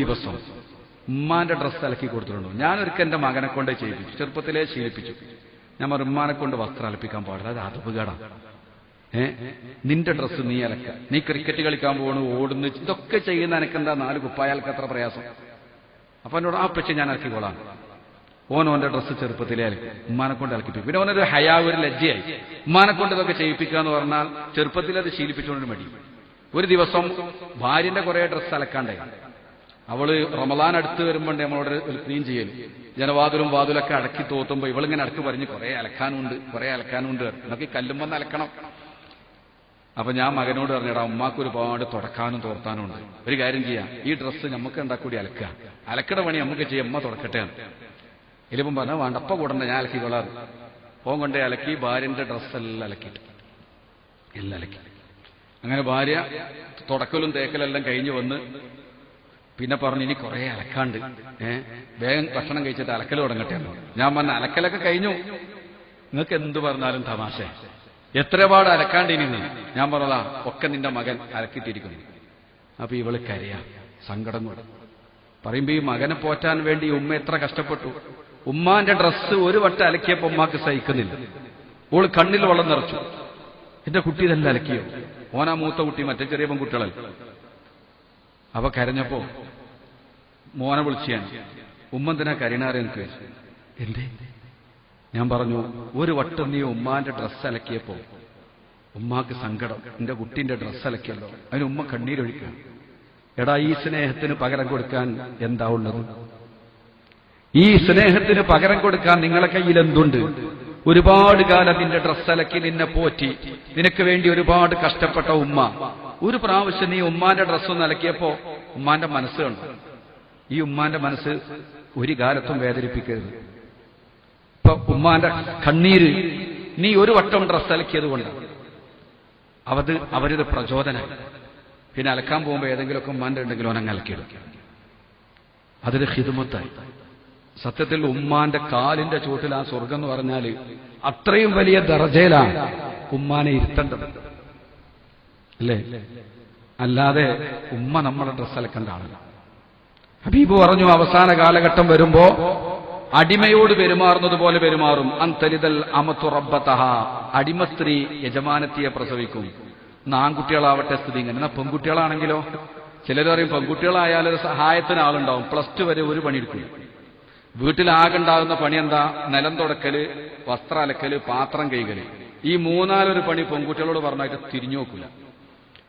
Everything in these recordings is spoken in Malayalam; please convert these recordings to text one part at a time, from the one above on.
ദിവസം ഉമ്മാന്റെ ഡ്രസ്സ് അലക്കി കൊടുത്തിട്ടുണ്ടോ? ഞാനൊരിക്കൽ എന്റെ മകനെ കൊണ്ട് ചെയ്യിപ്പിച്ചു. ചെറുപ്പത്തിലേ ശീലിപ്പിച്ചു. ഞാൻ ഉമ്മാനെ കൊണ്ട് വസ്ത്രം അലപ്പിക്കാൻ പാടില്ല അത് അതുപകടം ഏ? നിന്റെ ഡ്രസ്സ് നീ അലക്ക. നീ ക്രിക്കറ്റ് കളിക്കാൻ പോകണു ഓടുന്നു ഇതൊക്കെ ചെയ്യുന്ന എനക്കെന്താ നാല് കുപ്പായാൽക്ക് അത്ര പ്രയാസം? അപ്പൊ എന്നോട് ആ പക്ഷെ ഞാൻ അലക്കിക്കോളാം ഓൻ ഓന്റെ ഡ്രസ്സ് ചെറുപ്പത്തിലേ അലക്കും. ഉമ്മാനെ കൊണ്ട് അലക്കിപ്പിക്കും പിന്നെ ഓനൊരു ഹയാ ഒരു ലജ്ജയായി. ഉമ്മാനെ കൊണ്ട് ഇതൊക്കെ ചെയ്യിപ്പിക്കുക എന്ന് പറഞ്ഞാൽ ചെറുപ്പത്തിൽ അത് ശീലിപ്പിച്ചുകൊണ്ട് മടി. ഒരു ദിവസം ഭാര്യന്റെ കുറെ ഡ്രസ്സ് അലക്കാണ്ടായി. അവൾ റമദാൻ അടുത്ത് വരുമ്പോൾ നമ്മളോട് ക്ലീൻ ചെയ്യലും ജനവാതിലും വാതിലൊക്കെ അടക്കി തോത്തുമ്പോ ഇവളിങ്ങനെ അടുത്ത് പറഞ്ഞ് കുറെ അലക്കാനുണ്ട് കുറെ അലക്കാനുണ്ട്. എന്നൊക്കെ കല്ലുമ്പന്ന് അലക്കണം. അപ്പൊ ഞാൻ മകനോട് പറഞ്ഞടാ ഉമ്മാക്ക് ഒരുപാട് തുടക്കാനും തോർത്താനും ഉണ്ട്. ഒരു കാര്യം ചെയ്യാം ഈ ഡ്രസ്സ് നമുക്ക് ഉണ്ടാക്കൂടി അലക്കുക. അലക്കട പണി നമുക്ക് ചെയ്യാം അമ്മ തുടക്കട്ടെ ഇലിപ്പം പറഞ്ഞ വേണ്ടപ്പ കൂടണ്ട ഞാൻ അലക്കി കൊള്ളാറ് ഫോൺ കൊണ്ടേ അലക്കി ഭാര്യന്റെ ഡ്രസ്സെല്ലാം അലക്കിട്ട് എല്ലാം അലക്കി. അങ്ങനെ ഭാര്യ തുടക്കലും തേക്കലെല്ലാം കഴിഞ്ഞു വന്ന് പിന്നെ പറഞ്ഞു ഇനി കുറെ അലക്കാണ്ട്. വേഗം ഭക്ഷണം കഴിച്ചിട്ട് അലക്കൽ തുടങ്ങട്ടെ ഞാൻ പറഞ്ഞ അലക്കലൊക്കെ കഴിഞ്ഞു. നിങ്ങൾക്ക് എന്ത് പറഞ്ഞാലും തമാശ എത്ര പാട് അലക്കാണ്ട് ഇനി ഞാൻ പറഞ്ഞതാ ഒക്കെ നിന്റെ മകൻ അലക്കിട്ടിരിക്കുന്നു അപ്പൊ ഇവൾ കരയാ സങ്കടം കൂടെ പറയുമ്പോ ഈ മകനെ പോറ്റാൻ വേണ്ടി ഉമ്മ എത്ര കഷ്ടപ്പെട്ടു. ഉമ്മാന്റെ ഡ്രസ്സ് ഒരു വട്ടം അലക്കിയപ്പോ ഉമ്മാക്ക് സഹിക്കുന്നില്ല. ഓൾ കണ്ണിൽ വെള്ളം നിറച്ചു. എന്റെ കുട്ടി ഇതെല്ലാം അലക്കിയോ? ഓനാ മൂത്ത കുട്ടി മറ്റേ ചെറിയ പെൺകുട്ടികളല്ല? അപ്പൊ കരഞ്ഞപ്പോ മോനെ വിളിച്ചാൻ. ഉമ്മന്തിനാ കരീണാറെ എനിക്ക് എന്തേ? ഞാൻ പറഞ്ഞു ഒരു വട്ടം നീ ഉമ്മാന്റെ ഡ്രസ്സ് അലക്കിയപ്പോ ഉമ്മാക്ക് സങ്കടം. എന്റെ കുട്ടിന്റെ ഡ്രസ്സ് അലക്കിയല്ലോ. അതിന് ഉമ്മ കണ്ണീരൊഴിക്കുക. എടാ ഈ സ്നേഹത്തിന് പകരം കൊടുക്കാൻ എന്താ ഉള്ളത്? ഈ സ്നേഹത്തിന് പകരം കൊടുക്കാൻ നിങ്ങളെ കയ്യിൽ എന്തുണ്ട്? ഒരുപാട് കാലം നിന്റെ ഡ്രസ്സ് അലക്കി നിന്നെ പോറ്റി. നിനക്ക് വേണ്ടി ഒരുപാട് കഷ്ടപ്പെട്ട ഉമ്മ. ഒരു പ്രാവശ്യം നീ ഉമ്മാന്റെ ഡ്രസ്സൊന്ന് അലക്കിയപ്പോ ഉമ്മാന്റെ മനസ്സ് കണ്ടു. ഈ ഉമ്മാന്റെ മനസ്സ് ഒരു കാലത്തും വേദനിപ്പിക്കരുത്. ഇപ്പൊ ഉമ്മാന്റെ കണ്ണീര് നീ ഒരു വട്ടം ഡ്രസ് അലക്കിയത് കൊണ്ട്. അവത് അവരൊരു പ്രചോദന. പിന്നെ അലക്കാൻ പോകുമ്പോൾ ഏതെങ്കിലുമൊക്കെ ഉമ്മാന്റെ ഉണ്ടെങ്കിലും അവനങ്ങ് അലക്കിയിടും. അതൊരു ഹിതുമത്തായി. സത്യത്തിൽ ഉമ്മാന്റെ കാലിന്റെ ചുവട്ടിൽ ആ സ്വർഗം എന്ന് പറഞ്ഞാൽ അത്രയും വലിയ ദർജയിലാണ് ഉമ്മാനെ ഇരുത്തേണ്ടത്. അല്ലേ? അല്ലാതെ ഉമ്മ നമ്മളെ ഡ്രസ്സ് അലക്കേണ്ട ആളല്ല. ഹബീബ് പറഞ്ഞു അവസാന കാലഘട്ടം വരുമ്പോ അടിമയോട് പെരുമാറുന്നത് പോലെ പെരുമാറും. അന്തരിതൽ അമത്തു റബ്ബത്തഹ അടിമ സ്ത്രീ യജമാനത്തിയെ പ്രസവിക്കും. ആൺകുട്ടികളാവട്ടെ സ്ഥിതി ഇങ്ങനെ. പെൺകുട്ടികളാണെങ്കിലോ? ചിലർ പറയും പെൺകുട്ടികളായാൽ ഒരു സഹായത്തിന് ആളുണ്ടാവും. പ്ലസ് ടു വരെ ഒരു പണിയെടുക്കും. വീട്ടിലാകുണ്ടാകുന്ന പണി എന്താ നിലം തുടക്കൽ വസ്ത്ര അലക്കൽ പാത്രം കൈകൽ. ഈ മൂന്നാലൊരു പണി പെൺകുട്ടികളോട് പറഞ്ഞായിട്ട് തിരിഞ്ഞു നോക്കില്ല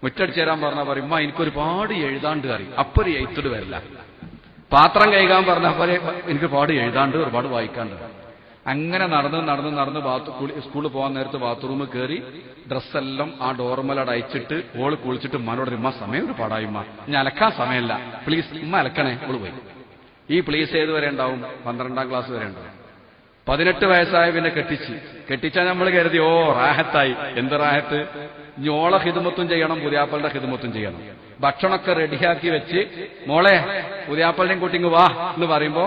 മുറ്റടിച്ചേരാൻ പറഞ്ഞാൽ പറയും എനിക്കൊരുപാട് എഴുതാണ്ട് കറി അപ്പൊ ഒരു എഴുത്തിട് വരില്ല. പാത്രം കഴുകാൻ പറഞ്ഞ പോലെ എനിക്ക് ഒരുപാട് എഴുതാണ്ട് ഒരുപാട് വായിക്കാണ്ട്. അങ്ങനെ നടന്ന് നടന്ന് നടന്ന് സ്കൂളിൽ പോകാൻ നേരത്ത് ബാത്റൂമിൽ കയറി ഡ്രസ്സെല്ലാം ആ ഡോർമലട് അയച്ചിട്ട് ഓൾ കുളിച്ചിട്ട് മനോട് ഉമ്മ സമയം ഒരു പാടായി ഉമ്മ. ഞാൻ അലക്കാൻ സമയമല്ല. പ്ലീസ് ഉമ്മ അലക്കണേ. ഓൾ പോയി. ഈ പ്ലീസ് ഏത് വരെ ഉണ്ടാവും? പന്ത്രണ്ടാം ക്ലാസ് വരെ ഉണ്ടാവും. പതിനെട്ട് വയസ്സായ പിന്നെ കെട്ടിച്ച്. കെട്ടിച്ചാൽ നമ്മൾ കരുതി ഓ റാഹത്തായി. എന്ത് റാഹത്ത്? ഞോള ഹിതുമത്തും ചെയ്യണം പുതിയാപ്പളുടെ ഹിതുമത്തും ചെയ്യണം. ഭക്ഷണമൊക്കെ റെഡിയാക്കി വെച്ച് മോളെ പുതിയാപ്പളുടെയും കൂട്ടിങ് വാ എന്ന് പറയുമ്പോ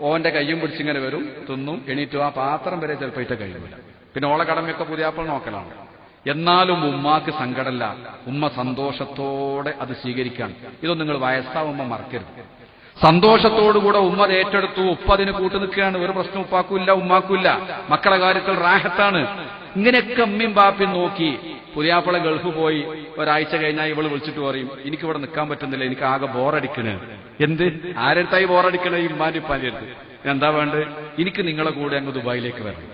ഓന്റെ കയ്യും പിടിച്ചിങ്ങനെ വരും തിന്നും എണീറ്റു ആ പാത്രം വരെ ചിലപ്പോൾ ഇട്ട കഴിയുമില്ല പിന്നെ ഓളെ കടമയൊക്കെ പുതിയാപ്പൾ നോക്കലാണ്. എന്നാലും ഉമ്മാക്ക് സങ്കടമല്ല ഉമ്മ സന്തോഷത്തോടെ അത് സ്വീകരിക്കാൻ ഇതൊന്നും നിങ്ങൾ വയസ്സാവുമ്പോ മറക്കരുത്. സന്തോഷത്തോടുകൂടെ ഉമ്മ ഏറ്റെടുത്തു. ഉപ്പ അതിന് കൂട്ടു നിൽക്കുകയാണ്. ഒരു പ്രശ്നം ഉപ്പാക്കൂല്ല ഉമ്മാക്കൂല്ല മക്കളെ കാര്യത്തിൽ റാഹത്താണ്. ഇങ്ങനെയൊക്കെ അമ്മയും ബാപ്പയും നോക്കി പുതിയാപ്പള ഗൾഫ് പോയി. ഒരാഴ്ച കഴിഞ്ഞാൽ ഇവൾ വിളിച്ചിട്ട് പറയും എനിക്ക് ഇവിടെ നിൽക്കാൻ പറ്റുന്നില്ല. എനിക്ക് ആകെ ബോറടിക്കണ്. എന്ത്? ആരെടുത്തായി ബോറടിക്കണേ ഇമ്മാന്റെ അടുത്ത്? എന്താ വേണ്ടത്? എനിക്ക് നിങ്ങളെ കൂടെ അങ്ങ് ദുബായിലേക്ക് വരണം.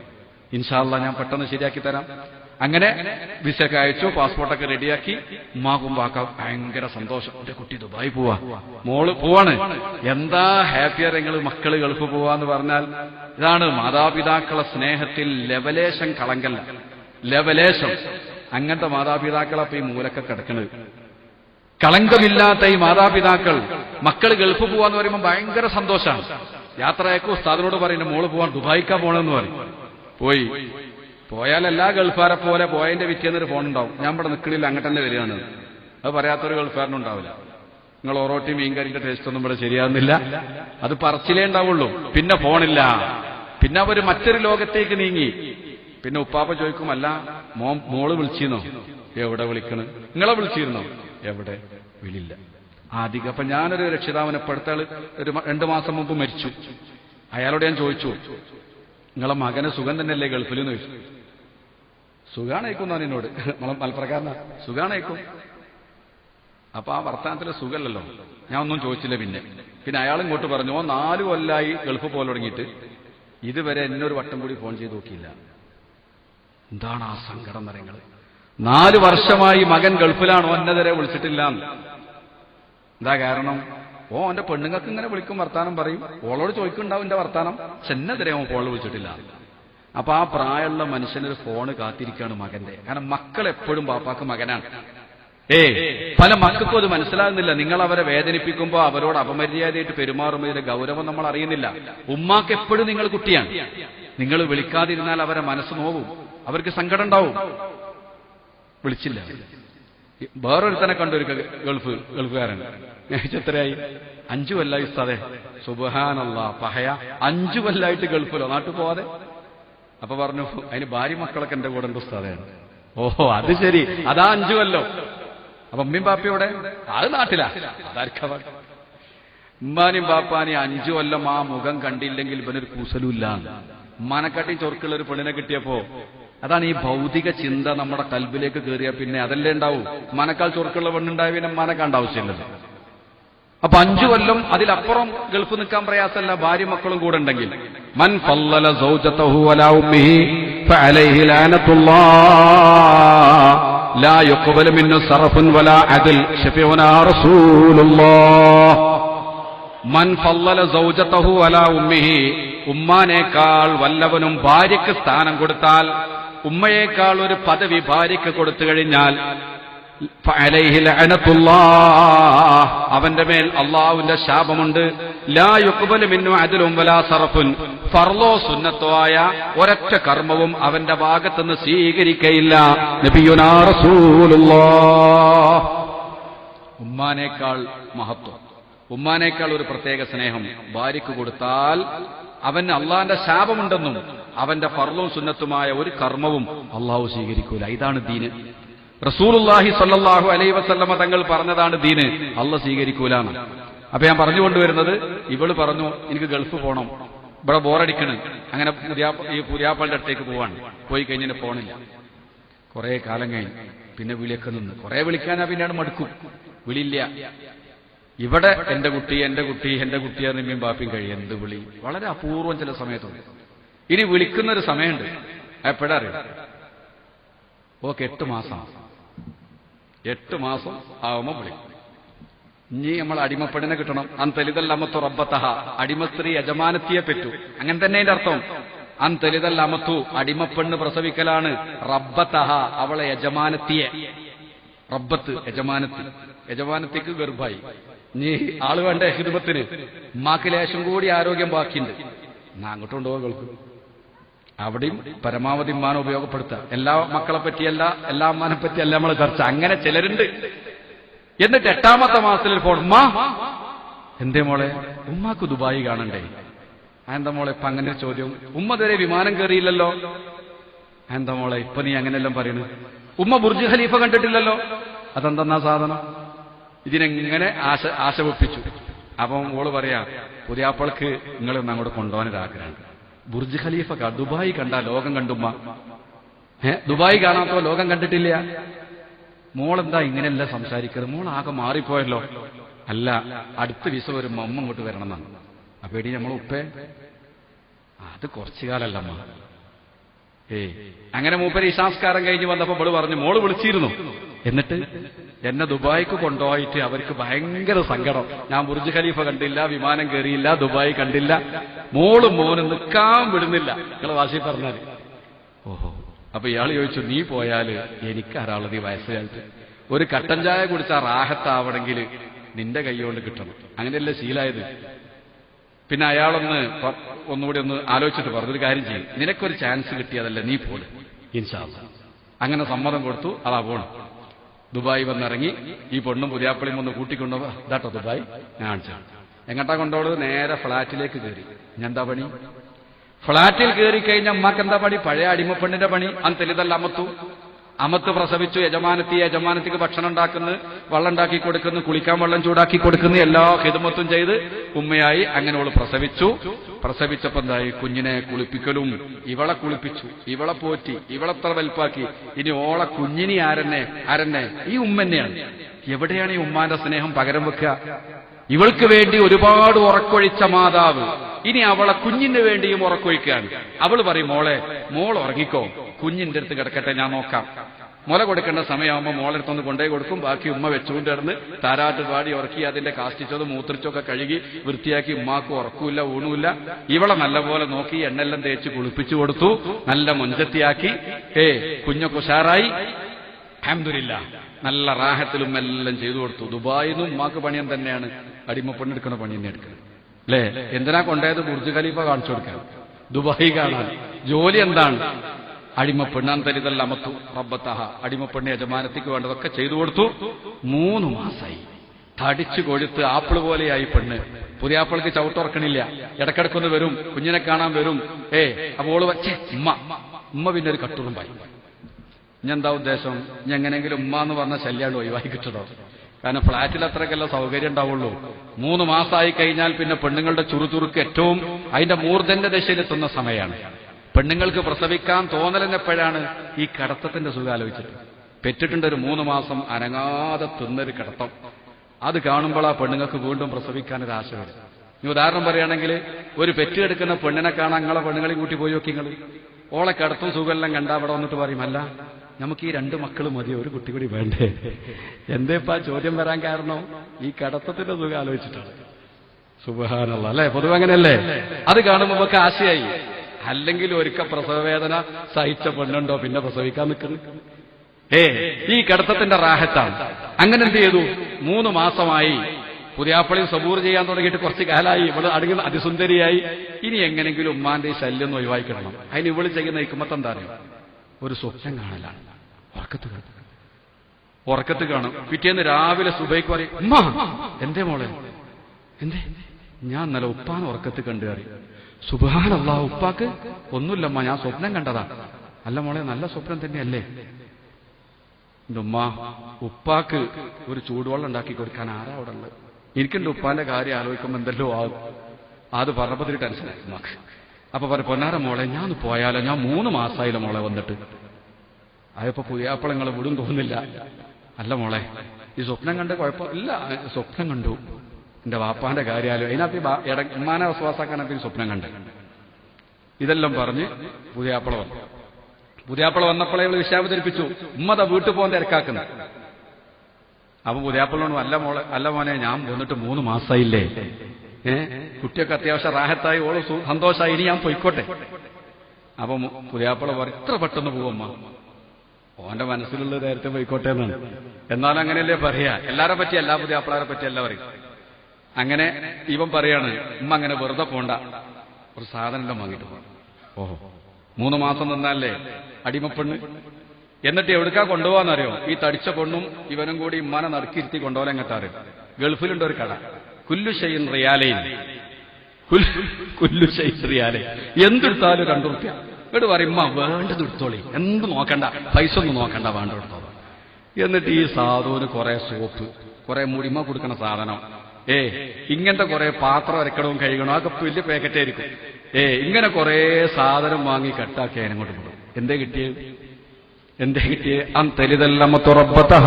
ഇൻഷാല്ല ഞാൻ പെട്ടെന്ന് ശരിയാക്കി തരാം. അങ്ങനെ വിസയൊക്കെ അയച്ചു പാസ്പോർട്ടൊക്കെ റെഡിയാക്കി ഉമ്മാക്കും വാക്ക ഭയങ്കര സന്തോഷം. എന്റെ കുട്ടി ദുബായി പോവാ. മോൾ പോവാണ്. എന്താ ഹാപ്പിയർ നിങ്ങൾ മക്കൾ ഗൾഫ് പോവാന്ന് പറഞ്ഞാൽ ഇതാണ് മാതാപിതാക്കളെ സ്നേഹത്തിൽ ലവലേശം കളങ്കല്ല. ലവലേശം അങ്ങനത്തെ മാതാപിതാക്കളെ ഈ മൂലക്കെ കിടക്കണത് കളങ്കമില്ലാത്ത ഈ മാതാപിതാക്കൾ മക്കൾ ഗൾഫ് പോവാന്ന് പറയുമ്പോൾ ഭയങ്കര സന്തോഷമാണ് യാത്രയൊക്കെ ഉസ്താദിനോട് പറയുന്നത് മോൾ പോവാൻ ദുബായിക്കാ പോണെന്ന് പറയും. പോയി. പോയാൽ എല്ലാ ഗൾഫാരെ പോലെ പോയതിന്റെ വിറ്റേന്നൊരു ഫോൺ ഉണ്ടാവും ഞാൻ ഇവിടെ നിൽക്കണില്ല അങ്ങോട്ട് തന്നെ വരികയാണ്. അത് പറയാത്തൊരു ഗൾഫാരനുണ്ടാവില്ല നിങ്ങൾ ഓറോട്ടി മീൻകറിന്റെ ടേസ്റ്റ് ഒന്നും ഇവിടെ ശരിയാകുന്നില്ല അത് പറച്ചിലേ ഉണ്ടാവുള്ളൂ. പിന്നെ ഫോണില്ല. പിന്നെ അവർ മറ്റൊരു ലോകത്തേക്ക് നീങ്ങി. പിന്നെ ഉപ്പാപ്പ ചോദിക്കും അല്ല മോ മോൾ വിളിച്ചിരുന്നോ? എവിടെ വിളിക്കണ്? നിങ്ങളെ വിളിച്ചിരുന്നോ? എവിടെ? വിളില്ല ആദ്യം അപ്പൊ ഞാനൊരു രക്ഷിതാവിനെ ഇപ്പോഴത്തെ ഒരു രണ്ടു മാസം മുമ്പ് മരിച്ചു. അയാളോട് ഞാൻ ചോദിച്ചു നിങ്ങളെ മകന് സുഖം തന്നെയല്ലേ ഗൾഫിൽ എന്ന് ചോദിച്ചു സുഖാണേക്കും എന്നോട്. നമ്മളെ മലപ്രകാരന. സുഖാണേക്കും. അപ്പൊ ആ വർത്തമാനത്തിലെ സുഖമല്ലല്ലോ ഞാൻ ഒന്നും ചോദിച്ചില്ല പിന്നെ. പിന്നെ അയാൾ ഇങ്ങോട്ട് പറഞ്ഞു ഓ നാല് കൊല്ലായി ഗൾഫ് പോലെ തുടങ്ങിയിട്ട്. ഇതുവരെ എന്നൊരു വട്ടം കൂടി ഫോൺ ചെയ്ത് നോക്കിയില്ല. എന്താണ് ആ സങ്കടം നിറങ്ങൾ നാല് വർഷമായി മകൻ ഗൾഫിലാണ് ഒന്നതരെ വിളിച്ചിട്ടില്ല എന്താ കാരണം? ഓ എന്റെ പെണ്ണുങ്ങൾക്ക് ഇങ്ങനെ വിളിക്കും വർത്താനം പറയും. ഓളോട് ചോദിക്കുന്നുണ്ടാവും എന്റെ വർത്താനം. പക്ഷെ എന്നെതിരെ ഫോണിൽ വിളിച്ചിട്ടില്ല. അപ്പൊ ആ പ്രായമുള്ള മനുഷ്യനൊരു ഫോണ് കാത്തിരിക്കുകയാണ് മകന്റെ. കാരണം മക്കൾ എപ്പോഴും പാപ്പാക്ക് മകനാണ്. ഏ പല മക്കൾക്കും അത് മനസ്സിലാകുന്നില്ല. നിങ്ങൾ അവരെ വേദനിപ്പിക്കുമ്പോൾ അവരോട് അപമര്യാദയായിട്ട് പെരുമാറുമ്പോൾ ഗൗരവം നമ്മൾ അറിയുന്നില്ല. ഉമ്മാക്ക് എപ്പോഴും നിങ്ങൾ കുട്ടിയാണ്. നിങ്ങൾ വിളിക്കാതിരുന്നാൽ അവരെ മനസ്സ് നോവും. അവർക്ക് സങ്കടം ഉണ്ടാവും. വിളിച്ചില്ല. വേറൊരുത്തനെ കണ്ടൊരു ഗൾഫ് ഗൾഫുകാരൻ. എത്രയായി? അഞ്ചു കൊല്ലായി ഉസ്താദെ. സുബഹാനല്ല പഹയ. അഞ്ചു കൊല്ലായിട്ട് ഗൾഫിലോ? നാട്ടിൽ പോവാതെ? അപ്പൊ പറഞ്ഞു അതിന് ഭാര്യ മക്കളൊക്കെ എന്റെ കൂടെ ഉണ്ട് ഉസ്താദാണ് ഓഹോ അത് ശരി. അതാ അഞ്ചു കൊല്ലോ. അപ്പൊ ഉമ്മയും ബാപ്പയോടെ അത് നാട്ടിലാ. അതാർക്കാ? ഉമ്മാനും ബാപ്പാനും അഞ്ചു കൊല്ലം ആ മുഖം കണ്ടില്ലെങ്കിൽ ഇവനൊരു കൂസലുമില്ല. മനക്കാട്ടി ചൊർക്കുള്ള ഒരു പെണ്ണിനെ കിട്ടിയപ്പോ അതാണ് ഈ ഭൗതിക ചിന്ത നമ്മുടെ കൽബിലേക്ക് കയറിയ പിന്നെ അതല്ലേ ഉണ്ടാവൂ? മനക്കാൽ ചൊർക്കുള്ള പെണ്ണുണ്ടായ പിന്നെ ഉമ്മാനെ ആവശ്യമില്ലല്ലോ. അപ്പൊ അഞ്ചു കൊല്ലം അതിലപ്പുറം ഗൾഫ് നിൽക്കാൻ പ്രയാസമല്ല ഭാര്യ മക്കളും കൂടെ ഉണ്ടെങ്കിൽ. മൻ ഫല്ലല ഫഅലൈഹി ഉമ്മാനേക്കാൾ വല്ലവനും ഭാര്യയ്ക്ക് സ്ഥാനം കൊടുത്താൽ ഉമ്മയേക്കാൾ ഒരു പദവി ഭാര്യയ്ക്ക് കൊടുത്തു കഴിഞ്ഞാൽ. അവന്റെ മേൽ അള്ളാഹുവിന്റെ ശാപമുണ്ട്. ലാ വലാ സറഫുൻ. സുന്നത്തോ ആയ ഒരൊറ്റ കർമ്മവും അവന്റെ ഭാഗത്തുനിന്ന് സ്വീകരിക്കയില്ല. നബിയുനാ ഉമ്മാനേക്കാൾ മഹത്വം. ഉമ്മാനേക്കാൾ ഒരു പ്രത്യേക സ്നേഹം ഭാര്യയ്ക്ക് കൊടുത്താൽ അവന് അള്ളാന്റെ ശാപമുണ്ടെന്നും അവന്റെ ഫർളും സുന്നത്തുമായ ഒരു കർമ്മവും അള്ളാഹു സ്വീകരിക്കൂല. ഇതാണ് ദീന്. റസൂലുല്ലാഹി സല്ലാഹു അലൈ വസല്ലമ തങ്ങൾ പറഞ്ഞതാണ് ദീന്. അല്ല സ്വീകരിക്കൂലാണ് അപ്പൊ ഞാൻ പറഞ്ഞു കൊണ്ടുവരുന്നത് ഇവൾ പറഞ്ഞു എനിക്ക് ഗൾഫ് പോകണം ഇവിടെ ബോറടിക്കണ്. അങ്ങനെ ഈ പുതിയാപ്പളുടെ അടുത്തേക്ക് പോവാണ്. പോയി കഴിഞ്ഞിട്ട് പോണില്ല. കുറെ കാലം കഴിഞ്ഞ്. പിന്നെ വിളിയൊക്കെ നിന്ന്. കുറെ വിളിക്കാനാ പിന്നെയാണ് മടുക്കും. വിളിയില്ല. ഇവിടെ എന്റെ കുട്ടി എന്റെ കുട്ടി എന്റെ കുട്ടിയെ നിമ്മിയും ബാപ്പിയും കഴിയും. എന്ത് വിളി? വളരെ അപൂർവം ചില സമയത്തുണ്ട്. ഇനി വിളിക്കുന്ന ഒരു സമയമുണ്ട് എപ്പോഴാ അറിയാം? ഓക്കെ എട്ട് മാസം. എട്ട് മാസം ആവുമ്പോ വിളിക്കും. ഇനി നമ്മൾ അടിമപ്പെടിനെ കിട്ടണം. അന്തലിതൽ അമത്തു റബ്ബത്തഹ. അടിമസ്ത്രീ യജമാനത്തിയെ പറ്റു. അങ്ങനെ തന്നെ അതിന്റെ അർത്ഥം. അന്തലിതൽ അമത്തു അടിമപ്പെണ്ണ് പ്രസവിക്കലാണ് റബ്ബത്തഹ അവളെ യജമാനത്തിയെ. റബ്ബത്ത് യജമാനത്തി. യജമാനത്തിക്ക് ഗർഭായി. നീ ആൾ വേണ്ട ഹിദുബത്തിന് ഉമ്മാക്ക് ലേശം കൂടി ആരോഗ്യം ബാക്കിയുണ്ട്. എന്നാ അങ്ങോട്ട് കൊണ്ടുപോകാൻ കേൾക്കും. അവിടെയും പരമാവധി ഉമ്മാനെ ഉപയോഗപ്പെടുത്തുക. എല്ലാ മക്കളെ പറ്റിയല്ല എല്ലാ അമ്മാനെ പറ്റിയല്ല നമ്മൾ ചർച്ച. അങ്ങനെ ചിലരുണ്ട്. എന്നിട്ട് എട്ടാമത്തെ മാസത്തിൽ ഫോൺ ഉമ്മ എന്തേ മോളെ? ഉമ്മാക്ക് ദുബായി കാണണ്ടേ? എന്താ മോളെ? ഇപ്പൊ അങ്ങനെ ചോദ്യം. ഉമ്മ ഇതുവരെ വിമാനം കയറിയില്ലല്ലോ. എന്താ മോളെ? ഇപ്പൊ നീ അങ്ങനെയെല്ലാം പറയുന്നു ഉമ്മ ബുർജ് ഖലീഫ കണ്ടിട്ടില്ലല്ലോ. അതെന്തെന്നാ സാധനം? ഇതിനെങ്ങനെ ആശ ആശ വെപ്പിച്ചു അപ്പം ഓൾ പറയാ പുതിയാപ്പൾക്ക് നിങ്ങളൊന്ന് അങ്ങോട്ട് കൊണ്ടുപോകാനൊരാഗ്രഹം ബുർജ് ഖലീഫ ദുബായി കണ്ട ലോകം കണ്ടുമ്മ ഏ ദുബായ് കാണാത്തോ ലോകം കണ്ടിട്ടില്ല. മോളെന്താ ഇങ്ങനെയല്ല സംസാരിക്കുന്നത്? മോൾ ആകെ മാറിപ്പോയല്ലോ. അല്ല അടുത്ത വിസ ഒരു അമ്മ ഇങ്ങോട്ട് വരണം എന്നാണ് അപ്പൊ എടി നമ്മൾ ഉപ്പേ. അത് കുറച്ചു കാലല്ല അമ്മ. ഏയ് അങ്ങനെ മൂപ്പര് ഇശാസ്കാരം കഴിഞ്ഞ് വന്നപ്പോ ഇവൾ പറഞ്ഞു മോൾ വിളിച്ചിരുന്നു. എന്നിട്ട് എന്നെ ദുബായിക്ക് കൊണ്ടുപോയിട്ട് അവർക്ക് ഭയങ്കര സങ്കടം. ഞാൻ ബുർജ് ഖലീഫ കണ്ടില്ല വിമാനം കയറിയില്ല ദുബായ് കണ്ടില്ല. മോളും മോനും നിൽക്കാൻ വിടുന്നില്ല. നിങ്ങൾ വാശി പറഞ്ഞാൽ. ഓഹോ. അപ്പൊ ഇയാൾ ചോദിച്ചു നീ പോയാൽ എനിക്കാരാളുള്ളത് ഈ വയസ്സുകാലത്ത് ഒരു കട്ടൻ ചായ കുടിച്ചാൽ റാഹത്താവണമെങ്കിൽ നിന്റെ കൈകൊണ്ട് കിട്ടണം. അങ്ങനെയല്ലേ ശീലായത്? പിന്നെ അയാളൊന്ന് ഒന്നുകൂടി ഒന്ന് ആലോചിച്ചിട്ട് പറഞ്ഞു ഒരു കാര്യം ചെയ്യും. നിനക്കൊരു ചാൻസ് കിട്ടിയതല്ലേ നീ പോലെ? ഇൻഷാല്ല അങ്ങനെ സമ്മതം കൊടുത്തു അതാ പോണം. ദുബായ് വന്നിറങ്ങി ഈ പെണ്ണും പുതിയാപ്പളിയും ഒന്ന് കൂട്ടിക്കൊണ്ടു ഇതാട്ടോ ദുബായ്. ഞാൻ എങ്ങട്ടാ കൊണ്ടോളത് നേരെ ഫ്ളാറ്റിലേക്ക് കയറി ഞാൻ എന്താ പണി? ഫ്ളാറ്റിൽ കയറി കഴിഞ്ഞ അമ്മയ്ക്ക് എന്താ പണി? പഴയ അടിമപ്പെണ്ണിന്റെ പണി. അന്തലിതല്ല അമ്മത്തു അമത്ത് പ്രസവിച്ചു യജമാനത്തി യജമാനത്തിക്ക് ഭക്ഷണം ഉണ്ടാക്കുന്നു വെള്ളം ഉണ്ടാക്കി കൊടുക്കുന്നു കുളിക്കാൻ വെള്ളം ചൂടാക്കി കൊടുക്കുന്നു എല്ലാ ഹിതമത്തും ചെയ്ത് ഉമ്മയായി അങ്ങനെ അവൾ പ്രസവിച്ചു. പ്രസവിച്ചപ്പോ എന്തായി? കുഞ്ഞിനെ കുളിപ്പിക്കലും ഇവളെ കുളിപ്പിച്ചു ഇവളെ പോറ്റി ഇവളെത്ര വലുപ്പാക്കി. ഇനി ഓളെ കുഞ്ഞിനി ആരെന്നെ? ആരെന്നെ? ഈ ഉമ്മന്നെയാണ് എവിടെയാണ് ഈ ഉമ്മാന്റെ സ്നേഹം പകരം വെക്കുക? ഇവൾക്ക് വേണ്ടി ഒരുപാട് ഉറക്കൊഴിച്ച മാതാവ്. ഇനി അവളെ കുഞ്ഞിന് വേണ്ടിയും ഉറക്കൊഴിക്കുകയാണ്. അവൾ പറയും മോളെ മോൾ ഉറങ്ങിക്കോ. കുഞ്ഞിന്റെ അടുത്ത് കിടക്കട്ടെ ഞാൻ നോക്കാം. മുല കൊടുക്കേണ്ട സമയമാകുമ്പോൾ മോളെടുത്തൊന്ന് കൊണ്ടേ കൊടുക്കും. ബാക്കി ഉമ്മ വെച്ചുകൊണ്ട് കിടന്ന് താരാട്ട് പാടി ഉറക്കി അതിന്റെ കാഷ്ടിച്ചതും മൂത്രിച്ചൊക്കെ കഴുകി വൃത്തിയാക്കി ഉമ്മാക്ക് ഉറക്കൂല ഊണുമില്ല ഇവളെ നല്ലപോലെ നോക്കി എണ്ണെല്ലാം തേച്ച് കുളിപ്പിച്ചു കൊടുത്തു. നല്ല മുഞ്ചത്തിയാക്കി. ഏ കുഞ്ഞൊക്കെ ഉഷാറായി. അഹമ്മദില്ല നല്ല റാഹത്തിലും എല്ലാം ചെയ്തു കൊടുത്തു. ദുബായിൽ നിന്നും ഉമ്മാക്ക് പണിയം തന്നെയാണ്. അടിമപ്പെണ്ണെടുക്കുന്ന പണി തന്നെ എടുക്കുന്നത് അല്ലേ? എന്തിനാ കൊണ്ടായത് ബുർജ് ഖലീഫ കാണിച്ചു കൊടുക്കാൻ. ദുബായി കാണാൻ. ജോലി എന്താണ്? അടിമപ്പെണ്ണാൻ തരിതല്ല അമത്തു റബ്ബത്തഹ. അടിമപ്പെണ്ണ് യജമാനത്തിക്ക് വേണ്ടതൊക്കെ ചെയ്തു കൊടുത്തു. മൂന്ന് മാസമായി തടിച്ചു കൊഴുത്ത് ആപ്പിൾ പോലെയായി പെണ്ണ്. പുതിയ ആപ്പിൾക്ക് ചവിട്ടുറക്കണില്ല. ഇടക്കിടക്കൊന്ന് വരും. കുഞ്ഞിനെ കാണാൻ വരും. ഏ അപ്പോൾ വച്ചേ ഉമ്മ. ഉമ്മ പിന്നെ ഒരു കട്ടുറുമ്പായി എന്താ ഉദ്ദേശം? ഞാൻ എങ്ങനെയെങ്കിലും ഉമ്മ എന്ന് പറഞ്ഞ ശല്യാണ് ഒഴിവാക്കി കിട്ടണോ? കാരണം ഫ്ളാറ്റിൽ അത്രക്കല്ല സൗകര്യം ഉണ്ടാവുള്ളൂ. മൂന്ന് മാസമായി കഴിഞ്ഞാൽ പിന്നെ പെണ്ണുങ്ങളുടെ ചുറുചുറുക്ക് ഏറ്റവും അതിന്റെ മൂർധന്റെ ദശയിലെത്തുന്ന സമയമാണ്. പെണ്ണുങ്ങൾക്ക് പ്രസവിക്കാൻ തോന്നലെന്നെപ്പോഴാണ് ഈ കടത്തത്തിന്റെ സുഖം ആലോചിച്ചിട്ട് പെറ്റിട്ടുണ്ട് ഒരു മൂന്ന് മാസം അനങ്ങാതെ തിന്നൊരു കടത്തം. അത് കാണുമ്പോൾ ആ പെണ്ണുങ്ങൾക്ക് വീണ്ടും പ്രസവിക്കാൻ ഒരു ആശ വരും ഇനി ഉദാഹരണം പറയുകയാണെങ്കിൽ ഒരു പെറ്റെടുക്കുന്ന പെണ്ണിനെ കാണാൻ നിങ്ങളെ പെണ്ണുങ്ങളെയും കൂട്ടി പോയി നോക്കി നിങ്ങൾ ഓളെ കടത്തും സുഖമെല്ലാം കണ്ടാ അവിടെ വന്നിട്ട് പറയും അല്ല നമുക്ക് ഈ രണ്ട് മക്കൾ മതി ഒരു കുട്ടി കൂടി വേണ്ടേ? എന്തേപ്പാ ചോദ്യം വരാൻ കാരണം? ഈ കടത്തത്തിന്റെ സുഖം ആലോചിച്ചിട്ടാണ്. സുബഹാനല്ല അല്ലെ? പൊതുവെ അങ്ങനെയല്ലേ? അത് കാണുമ്പോൾ നമുക്ക് ആശയായി. അല്ലെങ്കിൽ ഒരുക്ക പ്രസവവേദന സഹിച്ച പെണ്ണുണ്ടോ? പിന്നെ പ്രസവിക്കാൻ നിൽക്കുന്നു. ഏ ഈ കിടത്തത്തിന്റെ റാഹത്താണ്. അങ്ങനെ എന്ത് ചെയ്തു? മൂന്ന് മാസമായി പുതിയാപ്പളിയും സബൂർ ചെയ്യാൻ തുടങ്ങിയിട്ട് കുറച്ച് കാലായി ഇവൾ അടുങ്ങുന്ന അതിസുന്ദരിയായി. ഇനി എങ്ങനെങ്കിലും ഉമ്മാന്റെ ഈ ശല്യം ഒന്ന് ഒഴിവാക്കിക്കണം അതിന് ഇവൾ ചെയ്യുന്ന ഇക്കുമത്തം എന്താ അറിയോ? ഒരു സ്വപ്നം കാണലാണ്. ഉറക്കത്ത് കാണും. ഉറക്കത്ത് കാണും. പിറ്റേന്ന് രാവിലെ സുബൈക്ക് പറയും ഉമ്മ എന്തേ മോളെ? എന്തേ? ഞാൻ നല്ല ഉപ്പാൻ ഉറക്കത്ത് കണ്ടു കയറി സുബാനല്ല ഉപ്പാക്ക് ഒന്നുമില്ലമ്മ ഞാൻ സ്വപ്നം കണ്ടതാ. അല്ല മോളെ നല്ല സ്വപ്നം തന്നെയല്ലേ? ഉമ്മ ഉപ്പാക്ക് ഒരു ചൂടുവെള്ളം ഉണ്ടാക്കി കൊടുക്കാൻ ആരാ അവിടെ ഉള്ളത്? എനിക്കുണ്ട് ഉപ്പാന്റെ കാര്യം ആലോചിക്കുമ്പോൾ എന്തല്ലോ ആകും അത് പറഞ്ഞപ്പോ ടെൻഷനായി ഉമ്മാക്ക്. അപ്പൊ പറ പൊന്നാര മോളെ ഞാൻ പോയാലോ? ഞാൻ മൂന്ന് മാസമായില്ല മോളെ വന്നിട്ട്. അയപ്പോ പുതിയാപ്പളങ്ങൾ വിടും തോന്നില്ല അല്ല മോളെ ഈ സ്വപ്നം കണ്ട് കുഴപ്പമില്ല സ്വപ്നം കണ്ടു. എന്റെ വാപ്പാന്റെ കാര്യാലോ അതിനകത്ത് ഉമ്മാനെ വിശ്വാസാക്കാനൊക്കെ സ്വപ്നം കണ്ട്. ഇതെല്ലാം പറഞ്ഞ് പുതിയാപ്പള വന്നു. പുതിയാപ്പള വന്നപ്പോഴേ ഇവൾ വിശാപധരിപ്പിച്ചു ഉമ്മത വീട്ടു പോകാൻ തിരക്കാക്കുന്നു. അപ്പൊ പുതിയാപ്പളോട് അല്ല മോളെ അല്ല മോനെ ഞാൻ വന്നിട്ട് മൂന്ന് മാസമായില്ലേ ഏ? കുട്ടിയൊക്കെ അത്യാവശ്യം റാഹത്തായി ഓൾ സന്തോഷമായി ഇനി ഞാൻ പൊയ്ക്കോട്ടെ. അപ്പൊ പുതിയാപ്പള പറയും ഇത്ര പെട്ടെന്ന് പോവമ്മ ഓന്റെ മനസ്സിലുള്ള നേരത്തെ പോയിക്കോട്ടെ എന്നാണ്. എന്നാലും അങ്ങനെയല്ലേ പറയാ. എല്ലാരെ പറ്റിയല്ല പുതിയാപ്പിളാരെ പറ്റി എല്ലാം പറയും. അങ്ങനെ ഇവൻ പറയാണ് ഉമ്മ അങ്ങനെ വെറുതെ പോണ്ട. ഒരു സാധനം വാങ്ങിട്ട് പോകണം ഓഹോ. മൂന്ന് മാസം നിന്നല്ലേ? അടിമപ്പെണ്ണ് എന്നിട്ട് എവിടുക്കാ കൊണ്ടുപോകാന്നറിയോ ഈ തടിച്ച പെണ്ണും ഇവനും കൂടി ഉമ്മാനെ നടുക്കിരുത്തി കൊണ്ടുപോകാൻ ഗൾഫിലുണ്ട് ഒരു കട. കുല്ലു റിയാലയിൽ കുല്ലു ഷെയ്ൻ റിയാലെ. എന്തെടുത്താലും രണ്ടു റുപ്യ. എടു പറയും വേണ്ടത് എടുത്തോളി. എന്ത് നോക്കണ്ട? പൈസ ഒന്നും നോക്കണ്ട വേണ്ട എടുത്തോളൂ. എന്നിട്ട് ഈ സാധുവിന് കുറെ സോപ്പ് കുറെ മുടിമ കൊടുക്കണ സാധനം. ഏ ഇങ്ങനത്തെ കുറെ പാത്രം അരക്കണവും കഴുകണവും അതൊക്കെ വലിയ പാക്കറ്റ് ആയിരിക്കും. ഏ ഇങ്ങനെ കുറെ സാധനം വാങ്ങി കട്ടാക്കി അതിനങ്ങോട്ട് കൊടുക്കും എന്തേ കിട്ടിയത് എന്തേ കിട്ടിയേ? അന്തരിതല്ലമ്മത്തുറബത്തഹ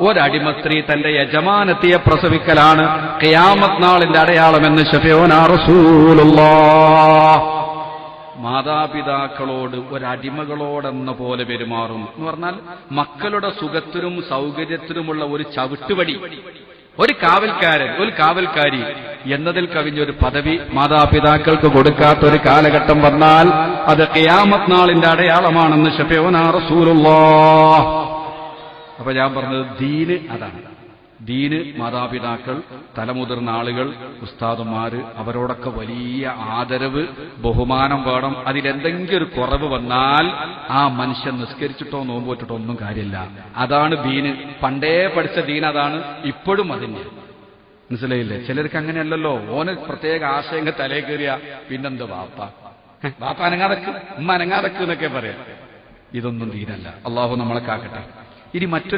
ഒരടിമസ്ത്രീ തന്റെ യജമാനത്തിയെ പ്രസവിക്കലാണ് കയാമത് നാളിന്റെ അടയാളമെന്ന് ഷഫിയോനാ മാതാപിതാക്കളോട് ഒരടിമകളോടെന്ന പോലെ പെരുമാറും. എന്ന് പറഞ്ഞാൽ മക്കളുടെ സുഖത്തിനും സൗകര്യത്തിനുമുള്ള ഒരു ചവിട്ടുപടി. ഒരു കാവൽക്കാരൻ ഒരു കാവൽക്കാരി എന്നതിൽ കവിഞ്ഞൊരു പദവി മാതാപിതാക്കൾക്ക് കൊടുക്കാത്ത ഒരു കാലഘട്ടം വന്നാൽ അത് കിയാമത് നാളിന്റെ അടയാളമാണെന്ന് ഷഫിയോനാ റസൂലുള്ള അപ്പൊ ഞാൻ പറഞ്ഞത് ദീന് അതാണ്. ദീന് മാതാപിതാക്കൾ തലമുതിർന്ന ആളുകൾ ഉസ്താദുമാര് അവരോടൊക്കെ വലിയ ആദരവ് ബഹുമാനം വേണം. അതിലെന്തെങ്കിലും ഒരു കുറവ് വന്നാൽ ആ മനുഷ്യൻ നിസ്കരിച്ചിട്ടോ നോമ്പോറ്റിട്ടോ ഒന്നും കാര്യമില്ല. അതാണ് ദീന്. പണ്ടേ പഠിച്ച ദീൻ അതാണ് ഇപ്പോഴും അതിന്. മനസ്സിലായില്ലേ? ചിലർക്ക് അങ്ങനെയല്ലല്ലോ. ഓന് പ്രത്യേക ആശയങ്ങൾ തലേ കയറിയ പിന്നെന്ത് വാപ്പ? വാപ്പ അനങ്ങാതക്ക് ഉമ്മ അനങ്ങാതക്ക് എന്നൊക്കെ പറയാം. ഇതൊന്നും ദീനല്ല. അള്ളാഹു നമ്മളെ കാക്കട്ടെ. ഇനി മറ്റൊരു